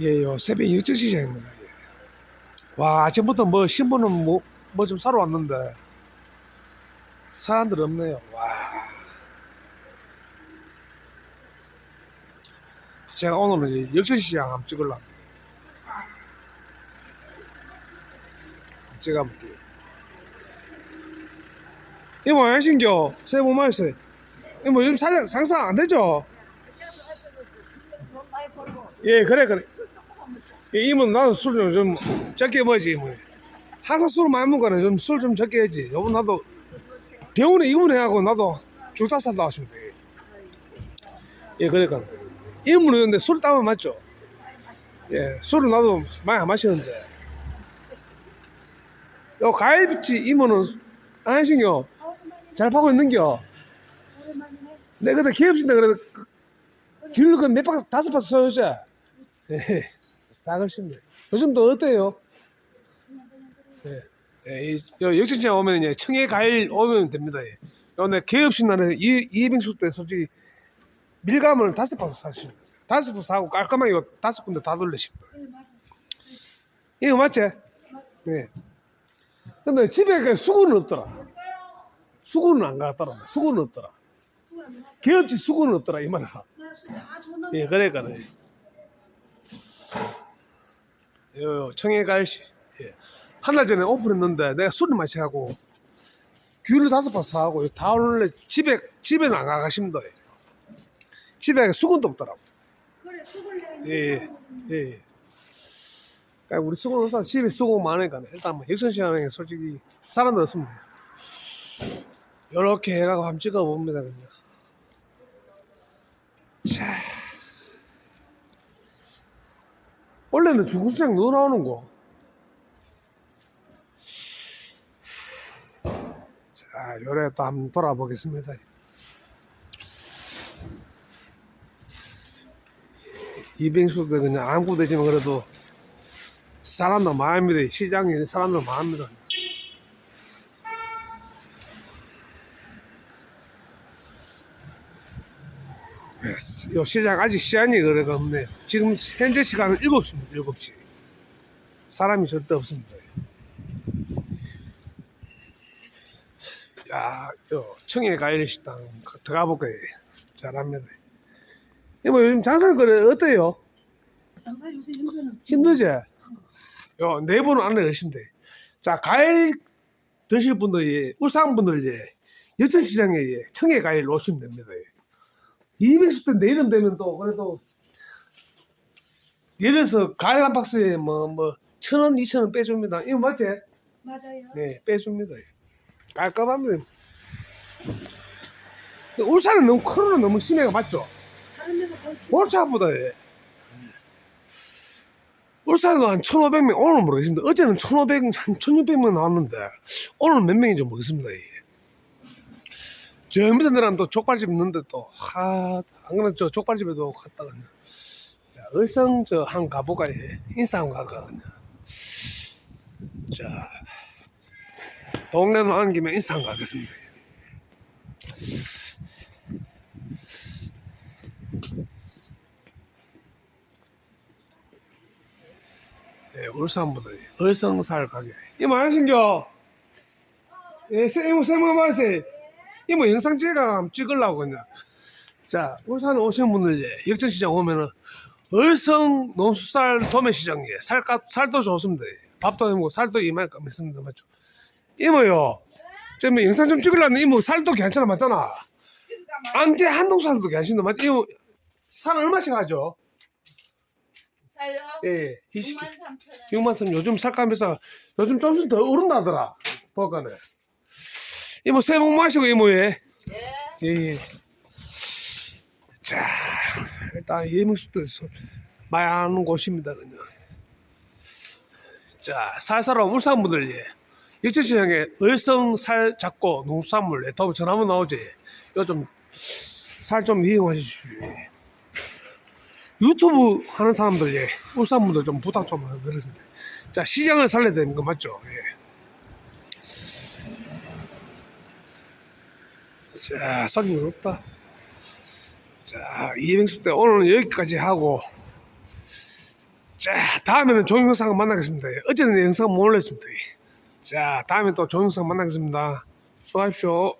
예, 요 새벽 일찍 시작입니다. 예. 와, 아침부터 뭐 신부는 뭐 뭐 좀 사러 왔는데 사람들 없네요. 와. 제가 오늘은 역전 시장 한번 찍으려고. 합니다. 제가 볼게요. 이모 안신교 새해 복 많이 받으세요. 이모 요즘 사장 상상 안 되죠? 예, 그래 그래. 예, 이모는 나도 술을 좀 적게 먹지 이모. 항상 술 많이 먹거든 좀술 좀 적게 해야지. 여보 나도 병원에 입원해하고 나도 죽다 살다 왔습니다. 예, 예 그러니까 이모는 근데 술 따면 맞죠? 예, 술을 나도 많이 안 마시는데. 요 가일비치 이모는 안신교 잘 파고 있는겨. 내 그때 기업신데 그래도 그, 길로 그몇 박스 다섯 박스 써줬지. 예, 싸글 싶네. 요즘 또 어때요? 예, 예, 이, 요 역전시장 오면 이제 청해 과일 오면 됩니다. 예. 오늘 개업신 날에 이 이빙수 때 솔직히 밀감을 다섯 박스 사십니다. 다섯 박스 사고 깔끔하게 다섯 군데 다 돌리십니다. 이거 맞지? 네. 근데 집에 그 수구는 없더라. 수구는 안 갔더라. 수구는 없더라. 개업지 수구는 없더라 이 말이야. 예, 그래 그래. 요 청해 갈 시. 예. 한달 전에 오픈했는데 내가 술을 마시고 귤을 다섯 번 사고 다 원래 집에 집에는 안 가가십니다. 예. 집에 수건도 없더라고. 그래 수걸 내 예, 예, 예. 그러니까 우리 수건 없다 집에 수건 많으니까 일단 뭐 역전시장에 솔직히 사람들 없습니다. 이렇게 해가고 한번 찍어봅니다 그냥. 자, 원래는 중국시장 누 나오는 거. 자, 요래 또 한번 돌아보겠습니다. 이빙수도 그냥 아무 되지만 그래도 사람도 많습니다. 시장에 사람도 많습니다. 요 시장 아직 시간이 그래가 없네. 지금 현재 시간은 7시입니다. 7시. 사람이 절대 없습니다. 야, 요 청해 과일 식당 들어가 볼까요? 잘합니다. 이뭐 요즘 장사는 그래 어때요? 장사 요새 힘드는 힘들지? 요 내부는 안에 열심히 돼. 자 과일 드실 분들 예, 울산 분들 예, 여천시장에 예, 청해 과일 오시면 됩니다. 예. 200수 때 내일은 되면 또 그래도 예를 들어서 과일 한 박스에 뭐 뭐 천 원, 이천 원 빼줍니다. 이거 맞지? 맞아요. 네, 빼줍니다. 예. 깔끔합니다. 근데 울산은 너무 코로나 너무 심해가 맞죠? 다른 데가 더 심. 볼차보다 예. 울산도 한 1,500명 오늘 모르겠습니다. 어제는 1,500, 한 1,600명 나왔는데 오늘 몇 명인지 모르겠습니다. 예. 저 밑에 내려면 또 족발집 있는데 또 하, 안 그래도 저 족발집에도 갔다가. 자, 의성 저 한 가보가 예. 인사 한번 가가. 자, 동네 나온 김에 인사 한번 가겠습니다. 예, 울산보다 얼성살 가게. 이모 안신겨. 예, 세- 이모 세모 마세. 이모 영상 찍어 찍으려고 그냥. 자, 울산 오시는 분들 예, 역전시장 오면은 얼성 농수살 도매시장에 살값 살도 좋습니다. 예. 밥도 해먹고 살도 이만큼 있습니다, 맞죠? 이모요. 좀 영상 좀 찍으려는 이모 살도 괜찮아 맞잖아. 안개 한동 살도 괜찮다 맞? 이모 살 얼마씩 하죠? 살요? 예, 20. 9만 3천 원. 6만 선 요즘 삭감해서 요즘 좀씩 더 오른다더라 보니까네 이모 새해 복 마시고 이모예 네. 예. 자 일단 많이 아는 곳입니다 그냥 자 살살한 울산 분들 예 역전시장에 얼성 살 잡고 농수산물 예, 더 전화면 나오지 요즘 살좀 이용하십시오 예. 유튜브 하는 사람들 예 울산 분들 좀 부탁 좀 드리겠습니다. 자 시장을 살려야 되는 거 맞죠? 예. 자 손님 없다. 자 이병수 때 오늘은 여기까지 하고 자, 다음에는 좋은 영상 만나겠습니다. 어제는 영상 못 올렸습니다. 자, 다음에 또 좋은 영상 만나겠습니다. 수고하십시오.